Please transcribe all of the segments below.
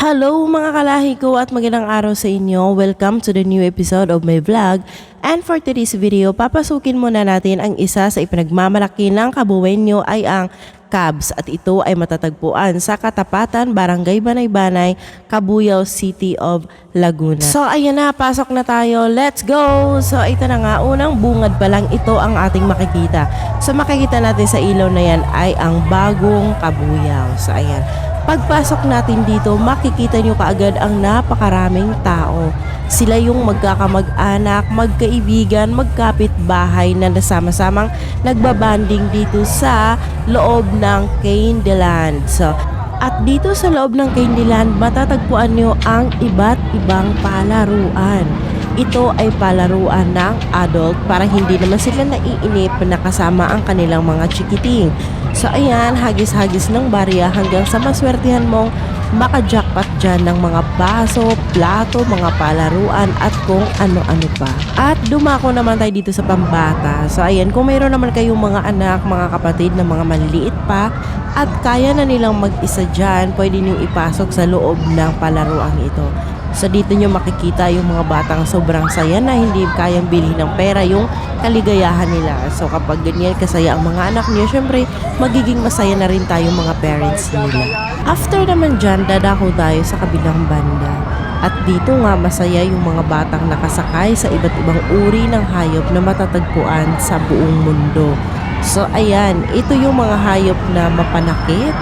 Hello mga kalahi ko at magandang araw sa inyo. Welcome to the new episode of my vlog. And for today's video, papasukin muna natin ang isa sa ipinagmamalaki ng kabuwenyo ay ang Cabs at ito ay matatagpuan sa Katapatan, Barangay Banay-Banay, Cabuyao City of Laguna. So ayan na, pasok na tayo. Let's go! So ito na nga, unang bungad pa lang ito ang ating makikita. So makikita natin sa ilaw na yan ay ang bagong Cabuyao. So ayan, Pagpasok natin dito, makikita nyo kaagad ang napakaraming tao. Sila yung magkakamag-anak, magkaibigan, magkapit-bahay na nasama-samang nagbabanding dito sa loob ng Candyland. So, at dito sa loob ng Candyland, matatagpuan nyo ang iba't ibang palaruan. Ito ay palaruan ng adult para hindi naman sila naiinip na kasama ang kanilang mga chikiting. So ayan, hagis-hagis ng barya hanggang sa maswertihan mong makajackpot dyan ng mga baso, plato, mga palaruan at kung ano-ano pa. At dumako naman tayo dito sa pambata. So ayan, kung mayroon naman kayong mga anak, mga kapatid na mga maliliit pa at kaya na nilang mag-isa dyan, pwede nyo ipasok sa loob ng palaruan ito. So dito nyo makikita yung mga batang sobrang saya na hindi kayang bilhin ng pera yung kaligayahan nila. So kapag ganyan kasaya ang mga anak niyo, syempre magiging masaya na rin tayo mga parents nila. After naman dyan, dadako tayo sa kabilang banda. At dito nga masaya yung mga batang nakasakay sa iba't ibang uri ng hayop na matatagpuan sa buong mundo. So ayan, ito yung mga hayop na mapanakit.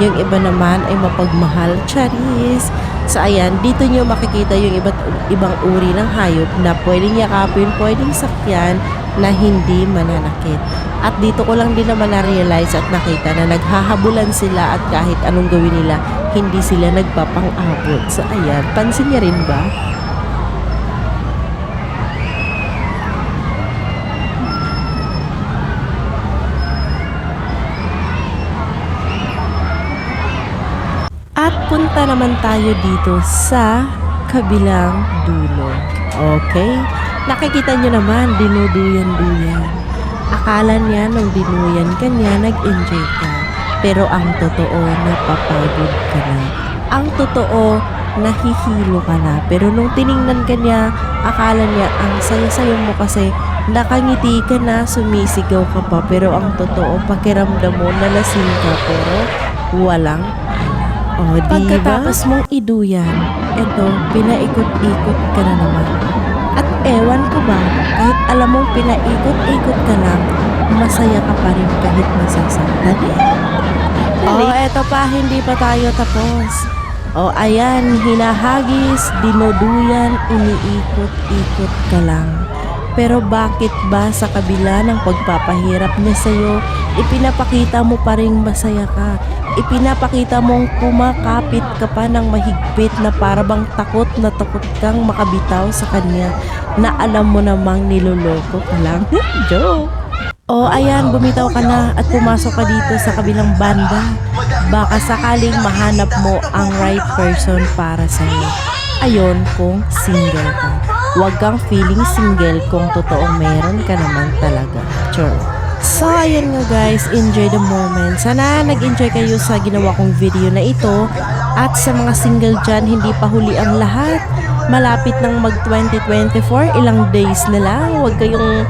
Yung iba naman ay mapagmahal, charis. So ayan, dito nyo makikita yung iba't ibang uri ng hayop na pwedeng yakapin, pwedeng sakyan na hindi mananakit. At dito ko lang din naman na-realize at nakita na naghahabulan sila at kahit anong gawin nila, hindi sila nagpapang-abot. So ayan, pansin niya rin ba? At punta naman tayo dito sa kabilang dulo. Okay? Nakikita nyo naman, dinuduyan-duyan. Akala niya nung dinuyan ka niya, nag-enjoy ka. Pero ang totoo, napapagod ka na. Ang totoo, nahihilo ka na. Pero nung tiningnan ka niya, akala niya ang saya-sayo mo kasi nakangiti ka na, sumisigaw ka pa. Pero ang totoo, pakiramdam mo, nalasing ka pero walang o, diba? Pagkatapos mong iduyan, eto, pinaikot-ikot ka na naman. At ewan ko ba, kahit alam mong pinaikot-ikot ka lang, masaya ka pa rin kahit masasaktan. Oh, eto pa, hindi pa tayo tapos. O, ayan, hinahagis, dinuduyan, iniikot-ikot ka lang. Pero bakit ba sa kabila ng pagpapahirap niya sa'yo, ipinapakita mo pa rin masaya ka? Ipinapakita mong kumakapit ka pa ng mahigpit na parabang takot na takot kang makabitaw sa kanya na alam mo namang niloloko ka lang. Joke! O ayan, bumitaw ka na at pumasok ka dito sa kabilang banda. Baka sakaling mahanap mo ang right person para sa'yo. Ayon kung single ka. Huwag kang feeling single kung totoong meron ka naman talaga. Sure. So, ayan nga guys, enjoy the moment. Sana nag-enjoy kayo sa ginawa kong video na ito. At sa mga single dyan, hindi pa huli ang lahat. Malapit ng mag 2024, ilang days na lang. Huwag kayong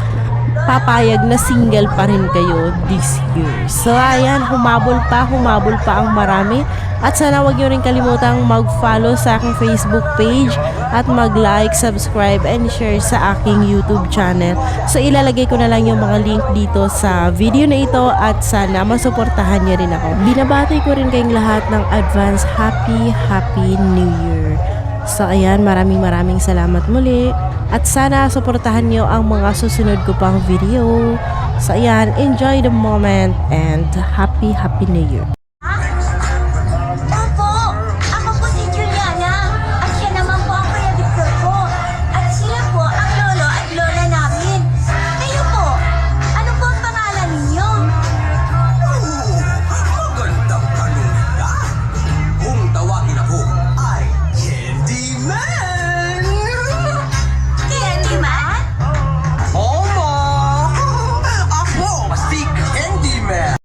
papayag na single pa rin kayo this year. So ayan, humabol pa, humabol pa ang marami. At sana wag nyo rin kalimutang mag-follow sa aking Facebook page at mag-like, subscribe, and share sa aking YouTube channel. So ilalagay ko na lang yung mga link dito sa video na ito at sana masuportahan nyo rin ako. Binabati ko rin kayong lahat ng advance happy, happy new year. So ayan, maraming maraming salamat muli. At sana suportahan nyo ang mga susunod ko pang video. So ayan, enjoy the moment and happy happy new year.